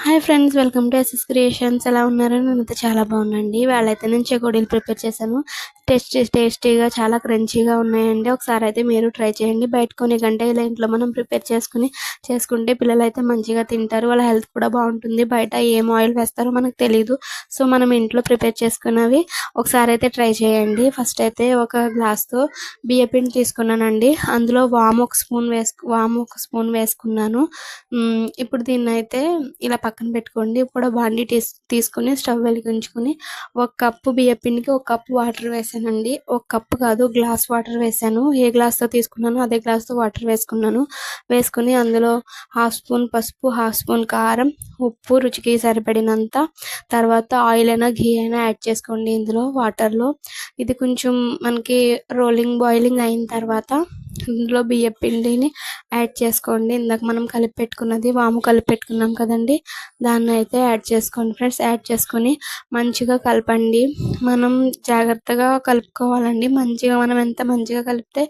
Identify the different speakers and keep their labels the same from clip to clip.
Speaker 1: Hi friends welcome to SS creations. ఎలా ఉన్నారు? నేనైతే చాలా బాగున్నాండి వాళ్ళైతే నేను చెకోడీలు ప్రిపేర్ చేశాను. టేస్టీ టేస్టీగా చాలా క్రంచీగా ఉన్నాయండి. ఒకసారి అయితే మీరు ట్రై చేయండి. బయట కొన్ని గంట ఇలా ఇంట్లో మనం ప్రిపేర్ చేసుకుని చేసుకుంటే పిల్లలు అయితే మంచిగా తింటారు. వాళ్ళ హెల్త్ కూడా బాగుంటుంది. బయట ఏం ఆయిల్ వేస్తారో మనకు తెలియదు సో మనం ఇంట్లో ప్రిపేర్ చేసుకున్నవి ఒకసారి అయితే ట్రై చేయండి. ఫస్ట్ అయితే ఒక గ్లాస్తో బియ్య పిండి తీసుకున్నానండి. అందులో వామ్ ఒక స్పూన్ వేసుకు వామ్ ఒక స్పూన్ వేసుకున్నాను. ఇప్పుడు దీన్ని అయితే ఇలా పక్కన పెట్టుకోండి. ఇప్పుడు బాండి తీసుకుని స్టవ్ వెలిగించుకుని ఒక కప్పు బియ్య పిండికి ఒక కప్పు వాటర్ వేసాను. వేసానండి ఒక కప్పు కాదు గ్లాస్ వాటర్ వేసాను ఏ గ్లాస్తో తీసుకున్నానో అదే గ్లాస్తో వాటర్ వేసుకున్నాను. వేసుకుని అందులో హాఫ్ స్పూన్ పసుపు హాఫ్ స్పూన్ కారం ఉప్పు రుచికి సరిపడినంత. తర్వాత ఆయిల్ అయినా ఘీ అయినా యాడ్ చేసుకోండి ఇందులో వాటర్లో ఇది కొంచెం మనకి రోలింగ్ బాయిలింగ్ అయిన తర్వాత ఇందులో బియ్య పిండిని యాడ్ చేసుకోండి. ఇందాక మనం కలిపి పెట్టుకున్నది వాము కలిపి పెట్టుకున్నాం కదండి. దాన్ని అయితే యాడ్ చేసుకోండి ఫ్రెండ్స్. యాడ్ చేసుకొని మంచిగా కలపండి. మనం జాగ్రత్తగా కలుపుకోవాలండి. మంచిగా మనం ఎంత మంచిగా కలిపితే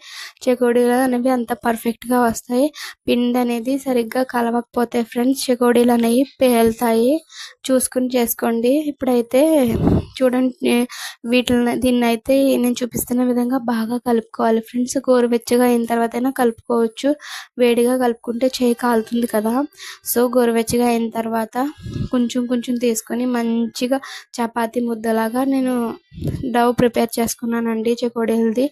Speaker 1: చెకోడీలు అనేవి అంత పర్ఫెక్ట్గా వస్తాయి. పిండి అనేది సరిగ్గా కలవకపోతే ఫ్రెండ్స్ చెకోడీలు అనేవి పేలుతాయి. చూసుకుని చేసుకోండి. ఇప్పుడైతే చూడండి వీటిని దీన్ని అయితే నేను చూపిస్తున్న విధంగా బాగా కలుపుకోవాలి. ఫ్రెండ్స్ గోరువెచ్చగా అయిన తర్వాత అయినా కలుపుకోవచ్చు. వేడిగా కలుపుకుంటే చేయి కాలుతుంది కదా. సో గోరువెచ్చగా అయిన తర్వాత కొంచెం కొంచెం తీసుకొని మంచిగా చపాతి ముద్దలాగా నేను డవ్ ప్రిపేర్ చేసుకున్నానండి చెకోడీలది.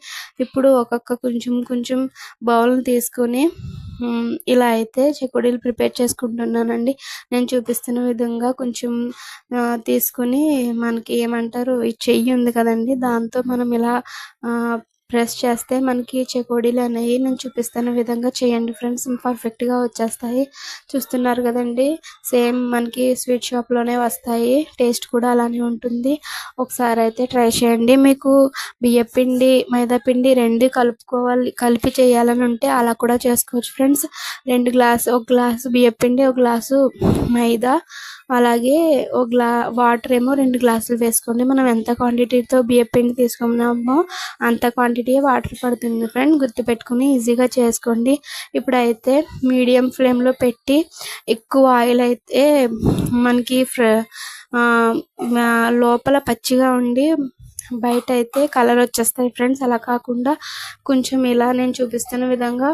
Speaker 1: ఇప్పుడు ఒక్కొక్క కొంచెం కొంచెం బౌల్ తీసుకొని ఇలా అయితే చెకోడీలు ప్రిపేర్ చేసుకుంటున్నానండి. నేను చూపిస్తున్న విధంగా కొంచెం తీసుకుని మనకి ఏమంటారు ఈ చెయ్యి ఉంది కదండి. దాంతో మనం ఇలా ఆ, ప్రెస్ చేస్తే మనకి చెకోడీలు అనేవి నేను చూపిస్తున్న విధంగా చేయండి ఫ్రెండ్స్. పర్ఫెక్ట్గా వచ్చేస్తాయి. చూస్తున్నారు కదండి? సేమ్ మనకి స్వీట్ షాప్లోనే వస్తాయి. టేస్ట్ కూడా అలానే ఉంటుంది. ఒకసారి అయితే ట్రై చేయండి. మీకు బియ్యపిండి మైదాపిండి మైదా పిండి రెండు కలుపుకోవాలి కలిపి చేయాలని ఉంటే అలా కూడా చేసుకోవచ్చు ఫ్రెండ్స్. రెండు గ్లాస్ ఒక గ్లాసు బియ్యపిండి ఒక గ్లాసు మైదా అలాగే ఒక గ్లా వాటర్ ఏమో రెండు గ్లాసులు వేసుకోండి. మనం ఎంత క్వాంటిటీతో బియ్యపిండి తీసుకున్నామో అంత క్వాంటిటీ వాటర్ పడుతుంది ఫ్రెండ్ గుర్తుపెట్టుకుని ఈజీగా చేసుకోండి. ఇప్పుడైతే మీడియం ఫ్లేమ్లో పెట్టి ఎక్కువ ఆయిల్ అయితే మనకి ఫ్ర లోపల పచ్చిగా ఉండి బయట అయితే కలర్ వచ్చేస్తాయి ఫ్రెండ్స్ అలా కాకుండా కొంచెం ఇలా నేను చూపిస్తున్న విధంగా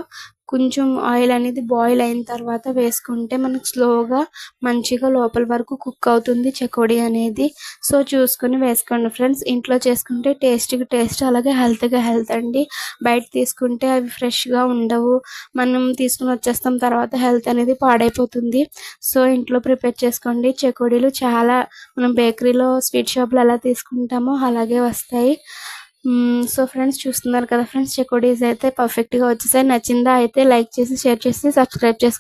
Speaker 1: కొంచెం ఆయిల్ అనేది బాయిల్ అయిన తర్వాత వేసుకుంటే మనకు స్లోగా మంచిగా లోపల వరకు కుక్ అవుతుంది చెకోడీ అనేది. సో చూసుకుని వేసుకోండి ఫ్రెండ్స్. ఇంట్లో చేసుకుంటే టేస్ట్కి టేస్ట్ అలాగే హెల్త్గా హెల్త్ అండి. బయట తీసుకుంటే అవి ఫ్రెష్గా ఉండవు. మనం తీసుకుని వచ్చేస్తాం తర్వాత హెల్త్ అనేది పాడైపోతుంది. సో ఇంట్లో ప్రిపేర్ చేసుకోండి. చెకోడీలు చాలా మనం బేకరీలో స్వీట్ షాప్లో ఎలా తీసుకుంటామో అలాగే వస్తాయి. సో ఫ్రెండ్స్ చూస్తున్నారు కదా ఫ్రెండ్స్ చెకోడీస్ అయితే పర్ఫెక్ట్గా వచ్చేసాయి. నచ్చిందా అయితే లైక్ చేసి షేర్ చేసి సబ్స్క్రైబ్ చేసుకోండి